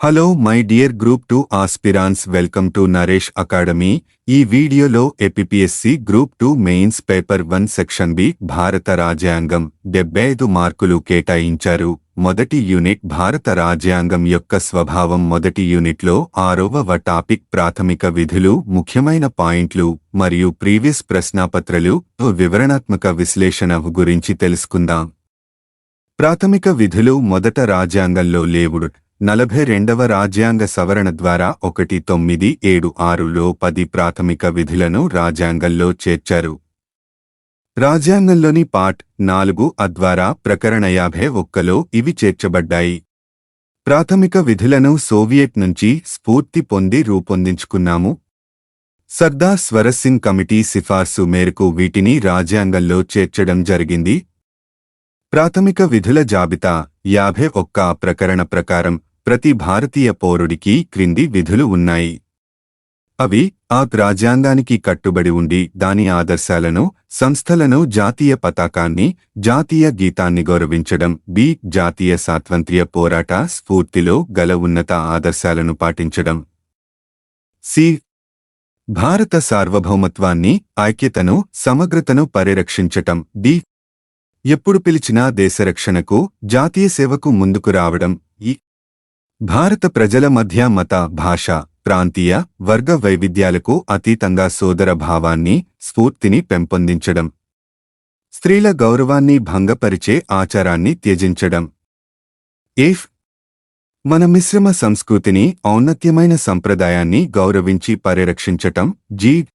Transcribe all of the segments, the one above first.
Hello my dear group two aspirants welcome to Naresh academy ఈ వీడియోలో APPSC group two mains paper one section B భారత రాజ్యాంగం డెబ్బై ఐదు మార్కులు కేటాయించారు. మొదటి యూనిట్ భారత రాజ్యాంగం యొక్క స్వభావం మొదటి యూనిట్లో ఆరవ టాపిక్ ప్రాథమిక విధులు ముఖ్యమైన పాయింట్లు మరియు ప్రీవియస్ ప్రశ్నాపత్రలు వివరణాత్మక విశ్లేషణ గురించి తెలుసుకుందాం. ప్రాథమిక విధులు మొదట రాజ్యాంగంలో లేవుడు. నలభై రెండవ రాజ్యాంగ సవరణ ద్వారా ఒకటి తొమ్మిది ఏడు ఆరులో పది ప్రాథమిక విధులను రాజ్యాంగంలో చేర్చారు. రాజ్యాంగంలోని పార్ట్ నాలుగు అద్వారా ప్రకరణ యాభై ఒక్కలో ఇవి చేర్చబడ్డాయి. ప్రాథమిక విధులను సోవియట్ నుంచి స్ఫూర్తి పొంది రూపొందించుకున్నాము. సర్దార్ స్వరసింగ్ కమిటీ సిఫార్సు మేరకు వీటిని రాజ్యాంగంలో చేర్చడం జరిగింది. ప్రాథమిక విధుల జాబితా యాభై ఒక్క ప్రకరణ ప్రకారం ప్రతి భారతీయ పౌరుడికి క్రింది విధులు ఉన్నాయి. అవి ఆ రాజ్యాంగానికి కట్టుబడి ఉండి దాని ఆదర్శాలను సంస్థలను జాతీయ పతాకాన్ని జాతీయ గీతాన్ని గౌరవించడం బి జాతీయ స్వాతంత్ర్య పోరాట స్ఫూర్తిలో గల ఉన్నత ఆదర్శాలను పాటించడం. సి భారత సార్వభౌమత్వాన్ని ఐక్యతను సమగ్రతను పరిరక్షించటం. డి ఎప్పుడు పిలిచినా దేశరక్షణకు జాతీయ సేవకు ముందుకు రావడం ఈ భారత ప్రజల మధ్య మత భాష ప్రాంతీయ వర్గ వైవిధ్యాలకు అతీతంగా సోదర భావాన్ని స్ఫూర్తిని పెంపొందించడం. స్త్రీల గౌరవాన్ని భంగపరిచే ఆచారాన్ని త్యజించడం. ఏఫ్ మన మిశ్రమ సంస్కృతిని ఔన్నత్యమైన సంప్రదాయాన్ని గౌరవించి పరిరక్షించటం. జీ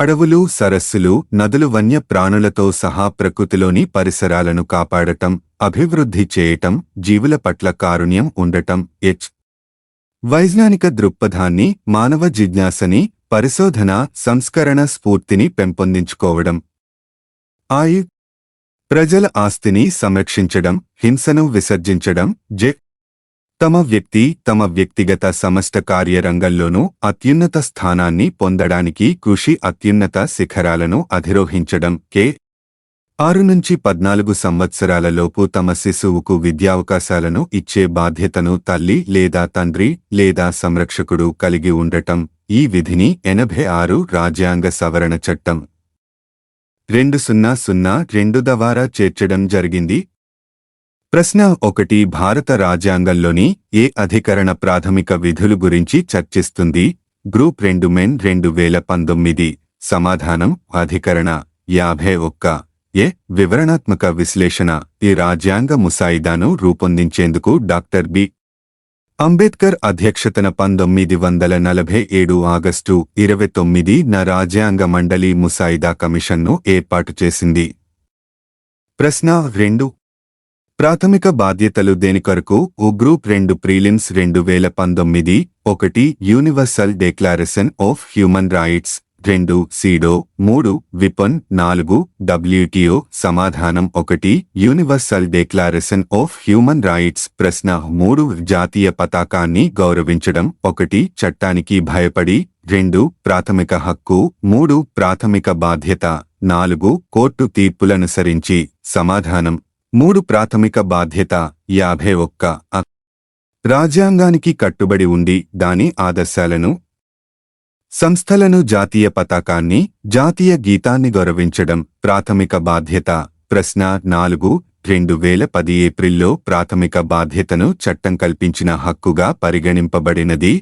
అడవులు సరస్సులు నదులు వన్య ప్రాణులతో సహా ప్రకృతిలోని పరిసరాలను కాపాడటం అభివృద్ధి చేయటం జీవుల పట్ల కారుణ్యం ఉండటం హెచ్ వైజ్ఞానిక దృక్పథాన్ని మానవ జిజ్ఞాసని పరిశోధన సంస్కరణ స్ఫూర్తిని పెంపొందించుకోవడం. ఆయు. ప్రజల ఆస్తిని సంరక్షించడం హింసను విసర్జించడం జె. తమ వ్యక్తి తమ వ్యక్తిగత సమస్త కార్యరంగంలోనూ అత్యున్నత స్థానాన్ని పొందడానికి కృషి అత్యున్నత శిఖరాలను అధిరోహించడం. కె. ఆరు నుంచి పద్నాలుగు సంవత్సరాలలోపు తమ శిశువుకు విద్యావకాశాలను ఇచ్చే బాధ్యతను తల్లి లేదా తండ్రి లేదా సంరక్షకుడు కలిగి ఉండటం. ఈ విధిని ఎనభై ఆరు రాజ్యాంగ సవరణ చట్టం. రెండు సున్నా సున్నా రెండు ద్వారా చేర్చడం జరిగింది. ప్రశ్న ఒకటి భారత రాజ్యాంగంలోని ఏ అధికరణ ప్రాథమిక విధులు గురించి చర్చిస్తుంది? గ్రూప్ రెండు మెన్ రెండు వేల పంతొమ్మిది. సమాధానం అధికరణ యాభై ఒక్క. ఏ వివరణాత్మక విశ్లేషణ. ఈ రాజ్యాంగ ముసాయిదాను రూపొందించేందుకు డాక్టర్ బి. అంబేద్కర్ అధ్యక్షతన పంతొమ్మిది వందల నలభై ఏడు ఆగస్టు ఇరవై తొమ్మిది న రాజ్యాంగ మండలి ముసాయిదా కమిషన్ను ఏర్పాటు చేసింది. ప్రశ్న రెండు. ప్రాథమిక బాధ్యతలు దేని కొరకు? ఓ గ్రూప్ రెండు ప్రీలిమ్స్ రెండు వేల పంతొమ్మిది ఒకటి universal declaration of human rights రెండు సీడో మూడు విపన్ నాలుగు డబ్ల్యూటిఓ సమాధానం ఒకటి universal declaration of human rights ప్రశ్న మూడు జాతీయ పతాకాన్ని గౌరవించడం ఒకటి చట్టానికి భయపడి రెండు ప్రాథమిక హక్కు మూడు ప్రాథమిక బాధ్యత నాలుగు కోర్టు తీర్పులనుసరించి సమాధానం మూడు ప్రాథమిక బాధ్యత యాభై ఒక్క రాజ్యాంగానికి కట్టుబడి ఉండి దాని ఆదర్శాలను సంస్థలను జాతీయ పతాకాన్ని జాతీయ గీతాన్ని గౌరవించడం ప్రాథమిక బాధ్యత. ప్రశ్న నాలుగు రెండు వేల పది ఏప్రిల్లో ప్రాథమిక బాధ్యతను చట్టం కల్పించిన హక్కుగా పరిగణింపబడినది.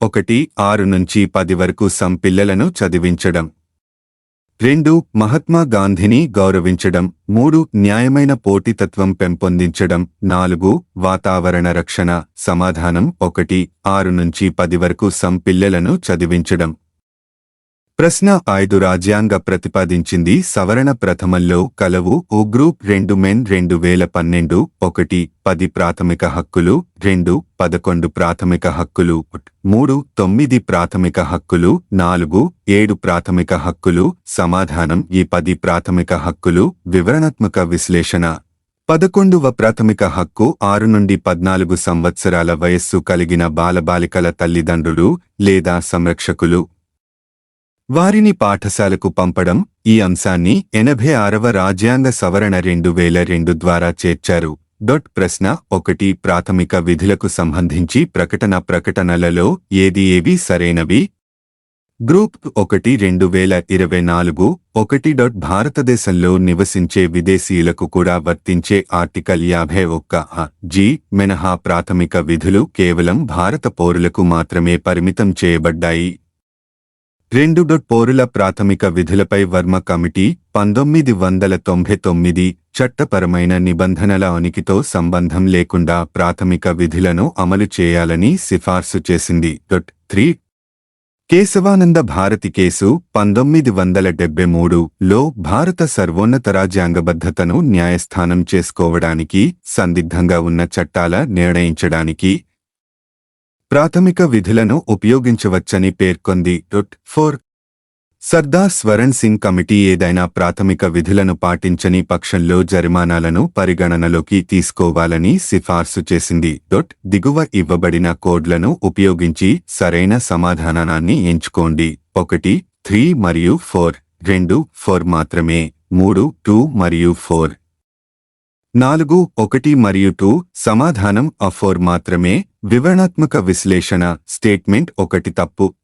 ఒకటి ఆరు నుంచి పది వరకు సంపిల్లలను చదివించడం. రెండు మహాత్మా గాంధీని గౌరవించడం. మూడు న్యాయమైన పోటీతత్వం పెంపొందించడం. నాలుగు వాతావరణ రక్షణ సమాధానం. ఒకటి ఆరు నుంచి పది వరకు సంపిల్లలను చదివించడం. ప్రశ్న ఐదు రాజ్యాంగ ప్రతిపాదించింది సవరణ ప్రథమంలో కలవు ఓ గ్రూప్ రెండు మెన్ రెండు వేల పన్నెండు ఒకటి పది ప్రాథమిక హక్కులు రెండు పదకొండు ప్రాథమిక హక్కులు మూడు తొమ్మిది ప్రాథమిక హక్కులు నాలుగు ఏడు ప్రాథమిక హక్కులు సమాధానం ఈ పది ప్రాథమిక హక్కులు వివరణాత్మక విశ్లేషణ. పదకొండవ ప్రాథమిక హక్కు ఆరు నుండి పద్నాలుగు సంవత్సరాల వయస్సు కలిగిన బాలబాలికల తల్లిదండ్రులు లేదా సంరక్షకులు. వారిని పాఠశాలకు పంపడం ఈ అంశాన్ని ఎనభై ఆరవ రాజ్యాంగ సవరణ రెండు వేల రెండు ద్వారా చేర్చారు. డొట్ ప్రశ్న ఒకటి ప్రాథమిక విధులకు సంబంధించి ప్రకటన ప్రకటనలలో ఏది ఏవి సరైనవి? గ్రూప్ ఒకటి రెండు వేల ఇరవై నాలుగు ఒకటి డాట్ భారతదేశంలో నివసించే విదేశీయులకు కూడా వర్తించే ఆర్టికల్ యాభై ఒక్క జి మినహా ప్రాథమిక విధులు కేవలం భారత పౌరులకు మాత్రమే పరిమితం చేయబడ్డాయి. రెండు డొట్ పౌరుల ప్రాథమిక విధులపై వర్మ కమిటీ పంతొమ్మిది వందల తొంభై తొమ్మిది చట్టపరమైన నిబంధనల ఉనికితో సంబంధం లేకుండా ప్రాథమిక విధులను అమలు చేయాలని సిఫార్సు చేసింది. Dot three. Kesavananda Bharati case పంతొమ్మిది వందల డెబ్బై మూడు లో భారత సర్వోన్నత రాజ్యాంగబద్ధతను న్యాయస్థానం చేసుకోవడానికి సందిగ్ధంగా ఉన్న చట్టాల నిర్ణయించడానికి ప్రాథమిక విధులను ఉపయోగించవచ్చని పేర్కొంది dot four. Sardar Swaran Singh committee ఏదైనా ప్రాథమిక విధులను పాటించని పక్షంలో జరిమానాలను పరిగణనలోకి తీసుకోవాలని సిఫార్సు చేసింది డొట్ దిగువ ఇవ్వబడిన కోడ్లను ఉపయోగించి సరైన సమాధానాన్ని ఎంచుకోండి. ఒకటి త్రీ మరియు ఫోర్. రెండు ఫోర్ మాత్రమే. మూడు టూ మరియు ఫోర్. నాలుగు ఒకటి మరియు టూ సమాధానం అఫోర్ ఫోర్ మాత్రమే. వివరణాత్మక విశ్లేషణ స్టేట్మెంట్ ఒకటి తప్పు.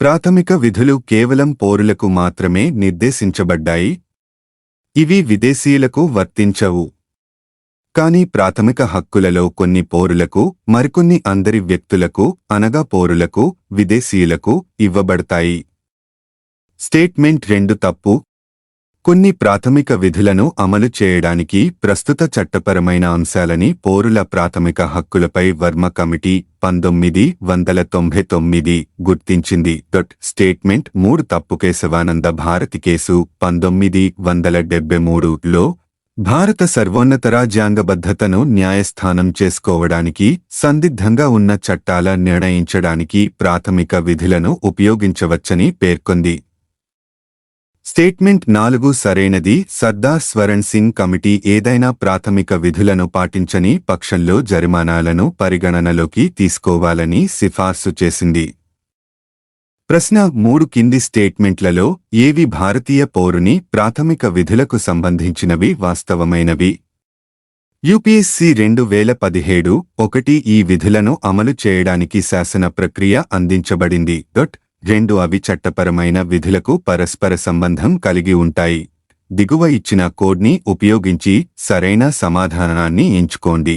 ప్రాథమిక విధులు కేవలం పౌరులకు మాత్రమే నిర్దేశించబడ్డాయి. ఇవి విదేశీయులకు వర్తించవు. కాని ప్రాథమిక హక్కులలో కొన్ని పౌరులకు మరికొన్ని అందరి వ్యక్తులకు అనగా పౌరులకు విదేశీయులకు ఇవ్వబడతాయి. స్టేట్మెంట్ రెండు తప్పు. కొన్ని ప్రాథమిక విధులను అమలు చేయడానికి ప్రస్తుత చట్టపరమైన అంశాలని పౌరుల ప్రాథమిక హక్కులపై వర్మ కమిటీ పంతొమ్మిది వందల తొంభై తొమ్మిది గుర్తించింది. డొట్ స్టేట్మెంట్ మూడు తప్పు కేశవానంద భారతి కేసు పంతొమ్మిది వందల డెబ్బై మూడులో భారత సర్వోన్నత రాజ్యాంగబద్ధతను న్యాయస్థానం చేసుకోవడానికి సందిగ్ధంగా ఉన్న చట్టాల నిర్ణయించడానికి ప్రాథమిక విధులను ఉపయోగించవచ్చని పేర్కొంది. స్టేట్మెంట్ నాలుగు సరైనది. సర్దార్ స్వరణ్ సింగ్ కమిటీ ఏదైనా ప్రాథమిక విధులను పాటించని పక్షంలో జరిమానాలను పరిగణనలోకి తీసుకోవాలని సిఫార్సు చేసింది. ప్రశ్న మూడు కింది స్టేట్మెంట్లలో ఏవి భారతీయ పౌరుని ప్రాథమిక విధులకు సంబంధించినవి వాస్తవమైనవి? యూపీఎస్సీ రెండు వేల పదిహేడు ఒకటి ఈ విధులను అమలు చేయడానికి శాసన ప్రక్రియ అందించబడింది. డొట్ రెండు అవి చట్టపరమైన విధులకు పరస్పర సంబంధం కలిగి ఉంటాయి. దిగువ ఇచ్చిన కోడ్ని ఉపయోగించి సరైన సమాధానాన్ని ఎంచుకోండి.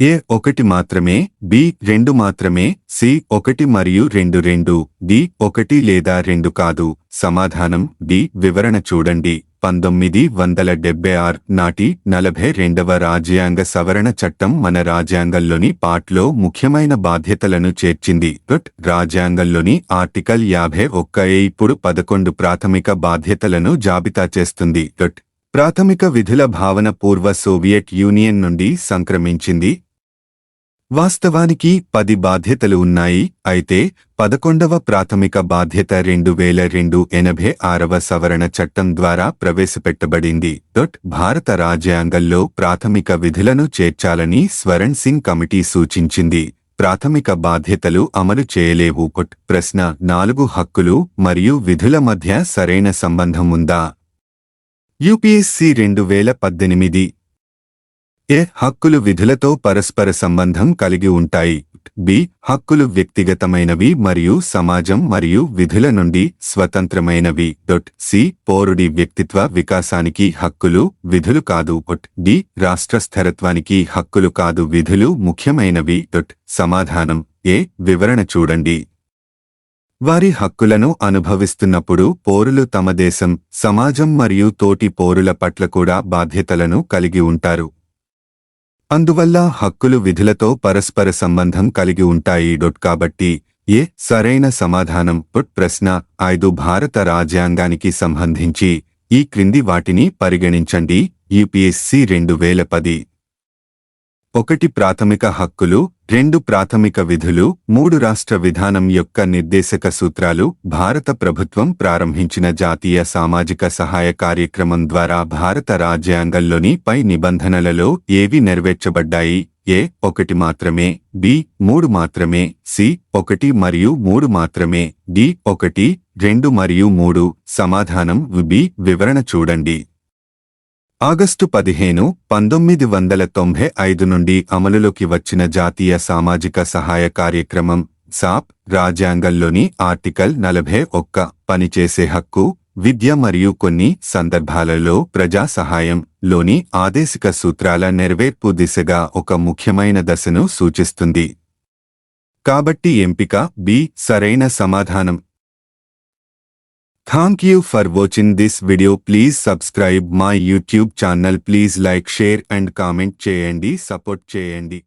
ఏ ఒకటి మాత్రమే బి రెండు మాత్రమే సి ఒకటి మరియు రెండు రెండు డి ఒకటి లేదా రెండు కాదు. సమాధానం డి వివరణ చూడండి. పంతొమ్మిది వందల డెబ్బై ఆరు నాటి నలభై రెండవ రాజ్యాంగ సవరణ చట్టం మన రాజ్యాంగంలోని పార్ట్లో ముఖ్యమైన బాధ్యతలను చేర్చింది. గట్ రాజ్యాంగంలోని ఆర్టికల్ యాభై ఒక్క ఇప్పుడు పదకొండు ప్రాథమిక బాధ్యతలను జాబితా చేస్తుంది. ప్రాథమిక విధుల భావన పూర్వ సోవియట్ యూనియన్ నుండి సంక్రమించింది. వాస్తవానికి పది బాధ్యతలు ఉన్నాయి. అయితే పదకొండవ ప్రాథమిక బాధ్యత రెండు వేల రెండు ఎనభై ఆరవ సవరణ చట్టం ద్వారా ప్రవేశపెట్టబడింది. డొట్ భారత రాజ్యాంగంలో ప్రాథమిక విధులను చేర్చాలని స్వరణ్ సింగ్ కమిటీ సూచించింది. ప్రాథమిక బాధ్యతలు అమలు చేయలేవు. కొట్ ప్రశ్న నాలుగు హక్కులు మరియు విధుల మధ్య సరైన సంబంధం ఉందా? యూపీఎస్సీ రెండు వేల పద్దెనిమిది ఏ హక్కులు విధులతో పరస్పర సంబంధం కలిగి ఉంటాయి? బి. హక్కులు వ్యక్తిగతమైనవి మరియు సమాజం మరియు విధుల నుండి స్వతంత్రమైనవి. డొట్. సి. పౌరుడి వ్యక్తిత్వ వికాసానికి హక్కులు విధులు కాదు. Dot D. రాష్ట్ర స్థిరత్వానికి హక్కులు కాదు. విధులు ముఖ్యమైనవి. డొట్. సమాధానం. ఏ. వివరణ చూడండి. వారి హక్కులను అనుభవిస్తున్నప్పుడు పౌరులు తమ దేశం సమాజం మరియు తోటి పౌరుల పట్ల కూడా బాధ్యతలను కలిగి ఉంటారు. అందువల్ల హక్కులు విధులతో పరస్పర సంబంధం కలిగి ఉంటాయి. డొట్ కాబట్టి ఏ సరైన సమాధానం? పుట్ ప్రశ్న ఐదు భారత రాజ్యాంగానికి సంబంధించి ఈ క్రింది వాటిని పరిగణించండి. యూపీఎస్సీ రెండు వేల పది. ఒకటి ప్రాథమిక హక్కులు రెండు ప్రాథమిక విధులు మూడు రాష్ట్ర విధానం యొక్క నిర్దేశక సూత్రాలు భారత ప్రభుత్వం ప్రారంభించిన జాతీయ సామాజిక సహాయ కార్యక్రమం ద్వారా భారత రాజ్యాంగంలోని పై నిబంధనలలో ఏవి నెరవేర్చబడ్డాయి? ఏ ఒకటి మాత్రమే బి మూడు మాత్రమే సి ఒకటి మరియు మూడు మాత్రమే డి ఒకటి రెండు మరియు మూడు. సమాధానం బి వివరణ చూడండి. ఆగస్టు పదిహేను పంతొమ్మిది వందల తొంభై ఐదు నుండి అమలులోకి వచ్చిన జాతీయ సామాజిక సహాయ కార్యక్రమం సాప్ రాజ్యాంగంలోని ఆర్టికల్ నలభై ఒక్క పనిచేసే హక్కు విద్య మరియు కొన్ని సందర్భాలలో ప్రజా సహాయం లోని ఆదేశిక సూత్రాల నెరవేర్పు దిశగా ఒక ముఖ్యమైన దశను సూచిస్తుంది. కాబట్టి ఎంపిక బి సరైన సమాధానం thank you for watching this video please subscribe my YouTube channel please like share and comment చేయండి సపోర్ట్ చేయండి